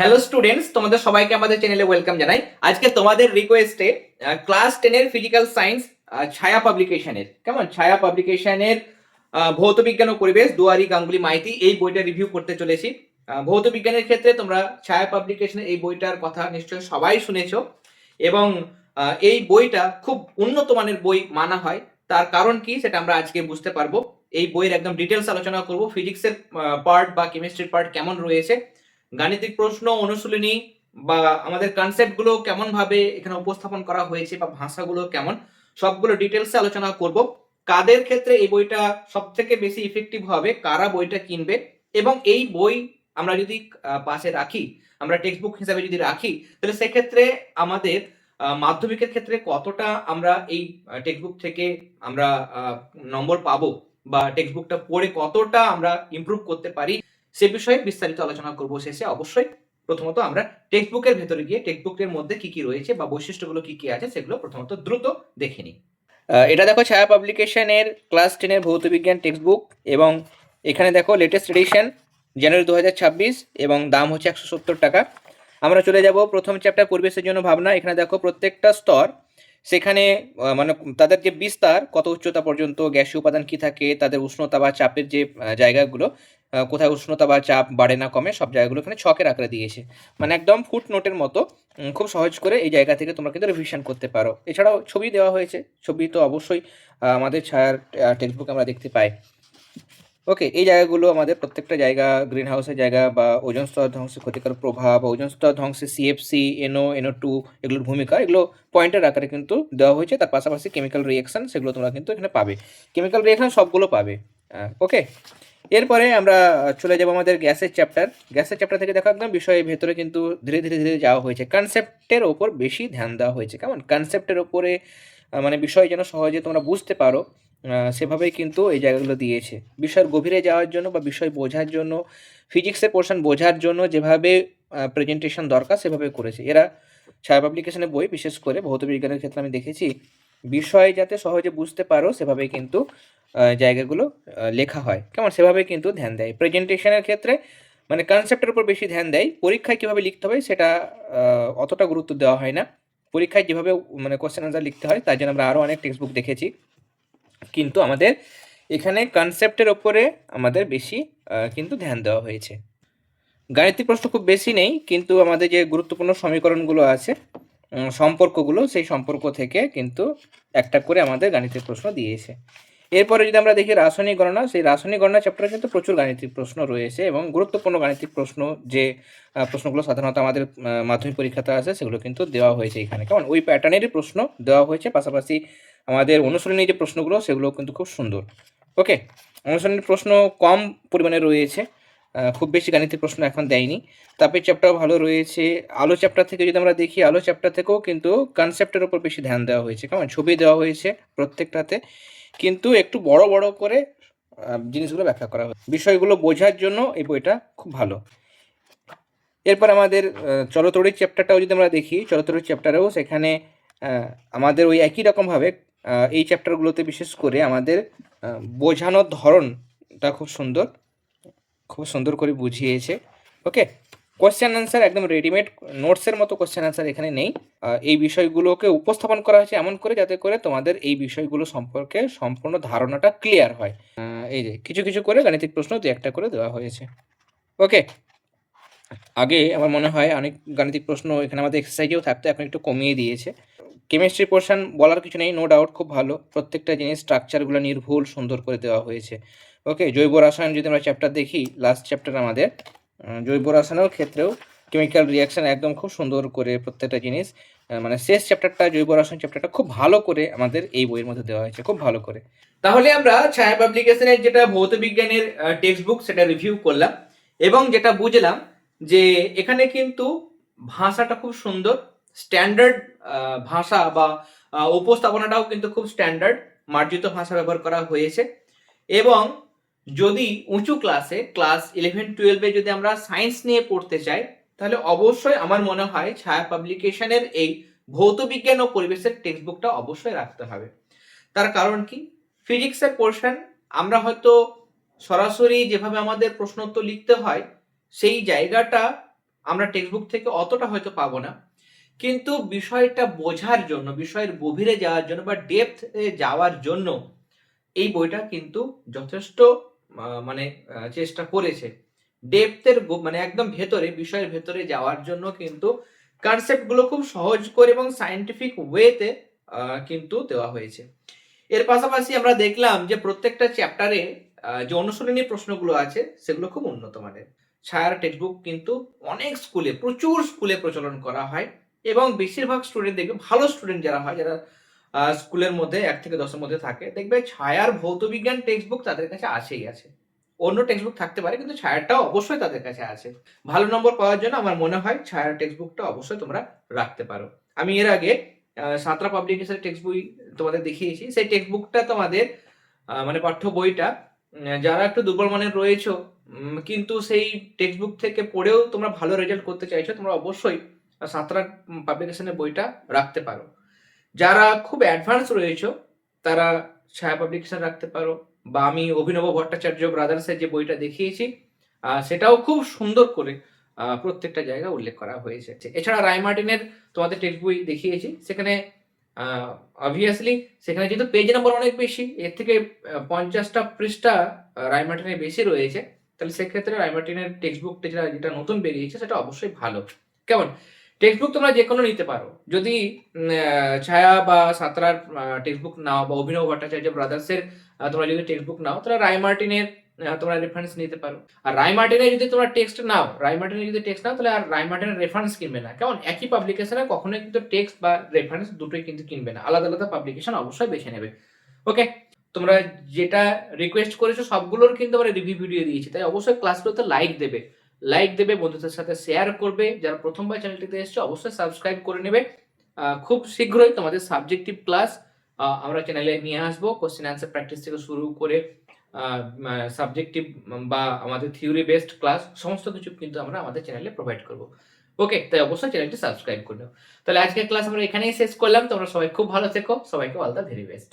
Hello students তোমাদের সবাইকে আমাদের চ্যানেলে ওয়েলকাম জানাই। আজকে তোমাদের রিকোয়েস্টে ক্লাস টেনের ফিজিক্যাল সায়েন্স ছায়া পাবলিকেশনের কেমন? ছায়া পাবলিকেশনের ভৌত বিজ্ঞান ও পরিবেশ, দুয়ারি, গাঙ্গুলি, মাইতি, এই বইটা রিভিউ করতে চলেছি। ভৌত বিজ্ঞানের ক্ষেত্রে তোমরা ছায়া পাবলিকেশনের এই বইটার কথা নিশ্চয়ই সবাই শুনেছো। এবং এই বইটা খুব উন্নত মানের বই মানা হয়। তার কারণ কি সেটা আমরা আজকে বুঝতে পারব। এই বইয়ের একদম ডিটেলস আলোচনা করব। ফিজিক্সের পার্ট বা কেমিস্ট্রির পার্ট কেমন রয়েছে। গাণিতিক প্রশ্ন, অনুশীলনী বা আমাদের কনসেপ্টগুলো কেমন ভাবে এখানে উপস্থাপন করা হয়েছে বা ভাষাগুলো কেমন, সবগুলো ডিটেলসে আলোচনা করব। কাদের ক্ষেত্রে এই বইটা সব থেকে বেশি ইফেক্টিভ হবে, কারা বইটা কিনবে, এবং এই বই আমরা যদি পাশে রাখি, আমরা টেক্সট বুক হিসাবে যদি রাখি, তাহলে সেক্ষেত্রে আমাদের মাধ্যমিকের ক্ষেত্রে কতটা আমরা এই টেক্সট বুক থেকে আমরা নম্বর পাবো বা টেক্সট বুকটা পড়ে কতটা আমরা ইমপ্রুভ করতে পারি সে বিষয়ে বিস্তারিত আলোচনা করব শেষে। অবশ্যই প্রথমত আমরা টেক্সট বুকের ভেতরে গিয়ে টেক্সট বুকের মধ্যে কি কি রয়েছে বা বৈশিষ্ট্যগুলো কি কি আছে সেগুলো প্রথমত দ্রুত দেখে নিই। এটা দেখো ছায়া পাবলিকেশনের ক্লাস টেনের ভৌত বিজ্ঞান এবং এখানে দেখো লেটেস্ট এডিশন জানুয়ারি দু হাজার ছাব্বিশ এবং দাম হচ্ছে একশো সত্তর টাকা। আমরা চলে যাব প্রথম চ্যাপ্টার পরিবেশের জন্য ভাবনা। এখানে দেখো প্রত্যেকটা স্তর সেখানে মানে তাদের যে বিস্তার, কত উচ্চতা পর্যন্ত গ্যাসীয় উপাদান কি থাকে, তাদের উষ্ণতা বা চাপের যে জায়গাগুলো কোথায় উষ্ণতা বা চাপ বাড়ে না কমে, সব জায়গাগুলো এখানে ছকের আকারে দিয়েছে। মানে একদম ফুট নোটের মতো খুব সহজ করে এই জায়গা থেকে তোমরা কিন্তু রিভিশন করতে পারো। এছাড়াও ছবি দেওয়া হয়েছে, ছবি তো অবশ্যই আমাদের ছায়ার টেক্সট বুক আমরা দেখতে পাই। ওকে এই জায়গাগুলো আমাদের প্রত্যেকটা জায়গা গ্রিন হাউসের জায়গা বা ওজন স্তর ধ্বংসের ক্ষতিকর প্রভাব বা ওজন স্তর ধ্বংসে CFC N O N O two এগুলোর ভূমিকা, এগুলো পয়েন্টের আকারে কিন্তু দেওয়া হয়েছে। তার পাশাপাশি কেমিক্যাল রিয়েকশন সেগুলো তোমরা কিন্তু এখানে পাবে। কেমিক্যাল রিয়েকশন সবগুলো পাবে। ওকে এরপরে আমরা চলে যাব আমাদের গ্যাসের চ্যাপ্টার গ্যাসের চ্যাপ্টার থেকে দেখো একদম বিষয়ের ভেতরে কিন্তু ধীরে ধীরে ধীরে যাওয়া হয়েছে। কনসেপ্টের ওপর বেশি ধ্যান দেওয়া হয়েছে। কেমন? কনসেপ্টের ওপরে মানে বিষয় যেন সহজে তোমরা বুঝতে পারো। সেভাবেই কিন্তু এই জায়গাগুলো দিয়েছে। বিষয়ের গভীরে যাওয়ার জন্য বা বিষয় বোঝার জন্য ফিজিক্সের পোর্শন বোঝার জন্য যেভাবে প্রেজেন্টেশন দরকার সেভাবে করেছে। এরা ছায়া পাবলিকেশনের বই বিশেষ করে ভৌত বিজ্ঞানের ক্ষেত্রে আমি দেখেছি, বিষয় যাতে সহজে বুঝতে পারো সেভাবেই কিন্তু জায়গাগুলো লেখা হয়। কেমন? সেভাবে কিন্তু ধ্যান দেয়। প্রেজেন্টেশনের ক্ষেত্রে মানে কনসেপ্টের উপর বেশি ধ্যান দেয়। পরীক্ষায় কীভাবে লিখতে হবে সেটা অতটা গুরুত্ব দেওয়া হয় না। পরীক্ষায় যেভাবে মানে কোশ্চেন আনসার লিখতে হয়, তার জন্য আমরা আরও অনেক টেক্সট বুক দেখেছি। কিন্তু আমাদের এখানে কনসেপ্টের ওপরে আমাদের বেশি কিন্তু ধ্যান দেওয়া হয়েছে। গাণিতিক প্রশ্ন খুব বেশি নেই, কিন্তু আমাদের যে গুরুত্বপূর্ণ সমীকরণগুলো আছে সম্পর্কগুলো, সেই সম্পর্ক থেকে কিন্তু একটা করে আমাদের গাণিতিক প্রশ্ন দিয়েছে। এরপরে যদি আমরা দেখি রাসায়নিক গণনা, সেই রাসায়নিক গণনা চ্যাপ্টারে কিন্তু প্রচুর গাণিতিক প্রশ্ন রয়েছে এবং গুরুত্বপূর্ণ গাণিতিক প্রশ্ন যে প্রশ্নগুলো সাধারণত আমাদের মাধ্যমিক পরীক্ষাতে আছে সেগুলো কিন্তু দেওয়া হয়েছে এখানে। কেমন? ওই প্যাটার্নেরই প্রশ্ন দেওয়া হয়েছে, পাশাপাশি আমাদের অনুশীলনী যে প্রশ্নগুলো সেগুলো কিন্তু খুব সুন্দর। ওকে অনুশীলনীর প্রশ্ন কম পরিমাণে রয়েছে। খুব বেশি গাণিতিক প্রশ্ন এখন দেয়নি। তাপের চ্যাপ্টার ভালো রয়েছে। আলো চ্যাপ্টার থেকে যদি আমরা দেখি আলো চ্যাপ্টার থেকেও কিন্তু কনসেপ্টের উপর বেশি ধ্যান দেওয়া হয়েছে। কেমন? ছবি দেওয়া হয়েছে প্রত্যেকটাতে। কিন্তু একটু বড় বড় করে জিনিসগুলো ব্যাখ্যা করা হয় বিষয়গুলো বোঝার জন্য এই বইটা খুব ভালো। এরপর আমাদের আহ, চ্যাপ্টারটাও যদি আমরা দেখি চলতরির চ্যাপ্টারেও সেখানে আমাদের ওই একই রকমভাবে এই চ্যাপ্টারগুলোতে বিশেষ করে আমাদের বোঝানোর ধরনটা খুব সুন্দর খুব সুন্দর করে বুঝিয়েছে। ওকে কোয়েশ্চেন আনসার একদম রেডিমেড নোটসের মতো কোশ্চেন আনসার এখানে নেই। এই বিষয়গুলোকে উপস্থাপন করা হয়েছে এমন করে যাতে করে তোমাদের এই বিষয়গুলো সম্পর্কে সম্পূর্ণ ধারণাটা ক্লিয়ার হয়। এই যে, কিছু কিছু করে গাণিতিক প্রশ্ন দু একটা করে দেওয়া হয়েছে। ওকে আগে আমার মনে হয় অনেক গাণিতিক প্রশ্ন এখানে আমাদের এক্সারসাইজেও থাকতো, এখন একটু কমিয়ে দিয়েছে। কেমিস্ট্রি পোর্শন বলার কিছু নেই নো ডাউট খুব ভালো। প্রত্যেকটা জিনিস স্ট্রাকচারগুলো নির্ভুল, সুন্দর করে দেওয়া হয়েছে। ওকে জৈব রসায়ন যদি আমরা চ্যাপ্টার দেখি লাস্ট চ্যাপ্টার আমাদের জৈব রসায়নের ক্ষেত্রেও কেমিক্যাল রিয়াকশন একদম খুব সুন্দর করে প্রত্যেকটা জিনিস মানে শেষ চ্যাপ্টারটা জৈব রসায়ন চ্যাপ্টারটা খুব ভালো করে আমাদের এই বইয়ের মধ্যে দেওয়া হয়েছে, খুব ভালো করে। তাহলে আমরা ছায়া পাবলিকেশনের যেটা ভৌত বিজ্ঞানের টেক্সট বুক সেটা রিভিউ করলাম। এবং যেটা বুঝলাম যে এখানে কিন্তু ভাষাটা খুব সুন্দর স্ট্যান্ডার্ড ভাষা বা উপস্থাপনাটাও কিন্তু খুব স্ট্যান্ডার্ড মার্জিত ভাষা ব্যবহার করা হয়েছে। এবং যদি উঁচু ক্লাসে ক্লাস ইলেভেন টুয়েলভে যদি আমরা সায়েন্স নিয়ে পড়তে চাই তাহলে অবশ্যই আমার মনে হয় ছায়া পাবলিকেশনের এই ভৌত বিজ্ঞান ও পরিবেশের টেক্সট বুকটা অবশ্যই রাখতে হবে। তার কারণ কি? ফিজিক্সের পোর্শন আমরা হয়তো সরাসরি যেভাবে আমাদের প্রশ্নোত্তর লিখতে হয়, সেই জায়গাটা আমরা টেক্সট বুক থেকে অতটা হয়তো পাবো না। কিন্তু বিষয়টা বোঝার জন্য, বিষয়ের গভীরে যাওয়ার জন্য বা ডেপথ যাওয়ার জন্য এই বইটা কিন্তু যথেষ্ট মানে চেষ্টা করেছে। ডেপথের মানে একদম ভেতরে, বিষয়ের ভেতরে যাওয়ার জন্য কিন্তু কনসেপ্টগুলো খুব সহজ করে এবং সায়েন্টিফিক ওয়েতে কিন্তু দেওয়া হয়েছে। এর পাশাপাশি আমরা দেখলাম যে প্রত্যেকটা চ্যাপ্টারে যে অনুশীলনী প্রশ্নগুলো আছে, সেগুলো খুব উন্নত মানের। ছায়ার টেক্সটবুক কিন্তু অনেক স্কুলে প্রচুর স্কুলে প্রচলন করা হয়। এবং বেশিরভাগ স্টুডেন্ট দেখবে, ভালো স্টুডেন্ট যারা হয়, যারা স্কুলের মধ্যে এক থেকে দশের মধ্যে থাকে, দেখবে ছায়ার ভৌতবিজ্ঞান টেক্সটবুক তাদের কাছে আছেই, আছে। অন্য টেক্সট বুক থাকতে পারে, কিন্তু ছায়ারটাও অবশ্যই তাদের কাছে আছে। ভালো নম্বর পাওয়ার জন্য আমার মনে হয় ছায়ার টেক্সট বুকটা অবশ্যই তোমরা রাখতে পারো। আমি এর আগে সাঁতরা পাবলিকেশনের টেক্সট বই তোমাদের দেখিয়েছি। সেই টেক্সট বুকটা তোমাদের মানে পাঠ্য বইটা যারা একটু দুর্বল মানের রয়েছে কিন্তু সেই টেক্সট বুক থেকে পড়েও তোমরা ভালো রেজাল্ট করতে চাইছো, তোমরা অবশ্যই সাঁতরা পাবলিকেশনের বইটা রাখতে পারো। যারা খুব অ্যাডভান্স রয়েছে তারা ছায়া পাবলিকেশন রাখতে পারো বা আমি অভিনব ভট্টাচার্য ব্রাদার্সের যে বইটা দেখিয়েছি সেটাও খুব সুন্দর করে প্রত্যেকটা জায়গা উল্লেখ করা হয়েছে এছাড়া রায় মার্টিনের তোমাদের টেক্সট বই দেখিয়েছি সেখানে অবভিয়াসলি সেখানে যেহেতু পেজ নাম্বার অনেক বেশি এর থেকে পঞ্চাশটা পৃষ্ঠা আহ, রায় মার্টিনের বেশি রয়েছে তাহলে সেক্ষেত্রে রায় মার্টিনের টেক্সট বুকটা যেটা যেটা নতুন বেরিয়েছে সেটা অবশ্যই ভালো। কেমন? টেক্সট বুক তোমরা যে কোনো নিতে পারো। যদি ছায়া বা সাঁতরার টেক্সট বুক নাও বা অভিনব ভট্টাচার্য ব্রাদার্সের তোমরা যদি টেক্সট বুক নাও তাহলে রায় মার্টিনের আহ, তোমরা রেফারেন্স নিতে পারো। আর রায় মার্টিনের যদি তোমরা টেক্সট নাও রায় মার্টিনের যদি টেক্সট নাও তাহলে আর রায় মার্টিনের রেফারেন্স কিনবে না। কেমন? একই পাবলিকেশনে কখনোই কিন্তু টেক্সট বা রেফারেন্স দুটোই কিন্তু কিনবে না। আলাদা আলাদা পাবলিকেশন অবশ্যই বেছে নেবে। ওকে তোমরা যেটা রিকোয়েস্ট করেছ সবগুলোর কিন্তু আমরা রিভিউ ভিডিও দিয়েছি। তাই অবশ্যই ক্লাসগুলোতে লাইক দেবে। লাইক দেবে, বন্ধুদের সাথে শেয়ার করবে। যারা প্রথমবার চ্যানেলটিতে এসছে, অবশ্যই সাবস্ক্রাইব করে নেবে। খুব শীঘ্রই তোমাদের সাবজেক্টিভ ক্লাস আমরা চ্যানেলে নিয়ে আসব। কোশ্চেন অ্যান্সার প্র্যাকটিস থেকে শুরু করে সাবজেক্টিভ বা আমাদের থিওরি বেসড ক্লাস সমস্ত কিছু কিন্তু আমরা আমাদের চ্যানেলে প্রোভাইড করব। ওকে তাই অবশ্যই চ্যানেলটি সাবস্ক্রাইব করে নাও। তাহলে আজকের ক্লাস আমরা এখানেই শেষ করলাম। তোমরা সবাই খুব ভালো থেকো। সবাইকে অল দ্য ভেরি বেস্ট